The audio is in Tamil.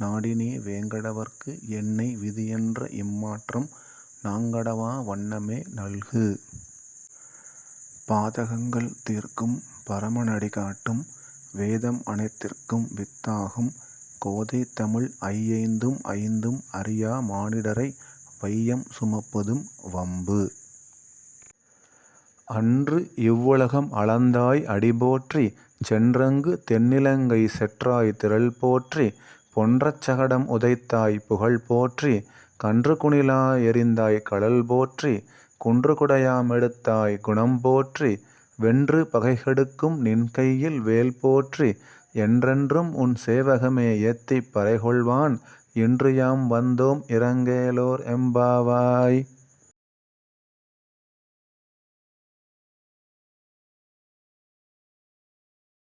நாடினே வேங்கடவர்க்கு என்னை விதியென்ற இம்மாற்றம் நாங்கடவா வண்ணமே நல்கு. பாதகங்கள் தீர்க்கும் பரமனடி காட்டும் வேதம் அனைத்திற்கும் வித்தாகும் கோதைதமிழ் ஐயைந்தும் ஐந்தும் அறியா மானிடரை வையம் சுமப்பதும் வம்பு. அன்று இவ்வுலகம் அளந்தாய் அடிபோற்றி சென்றங்கு தென்னிலங்கை செற்றாய் திறல்போற்றி பொன்றச் சகடம் உதைத்தாய் கன்று குணிலா எறிந்தாய் கடல் போற்றி குன்று குடையாம் எடுத்தாய் குணம் போற்றி வென்று பகைகெடுக்கும் நின் கையில் வேல் போற்றி என்றென்றும் உன் சேவகமே ஏத்திப் பறைகொள்வான் இன்று யாம் வந்தோம் இறங்கேலோர் எம்பாவாய்.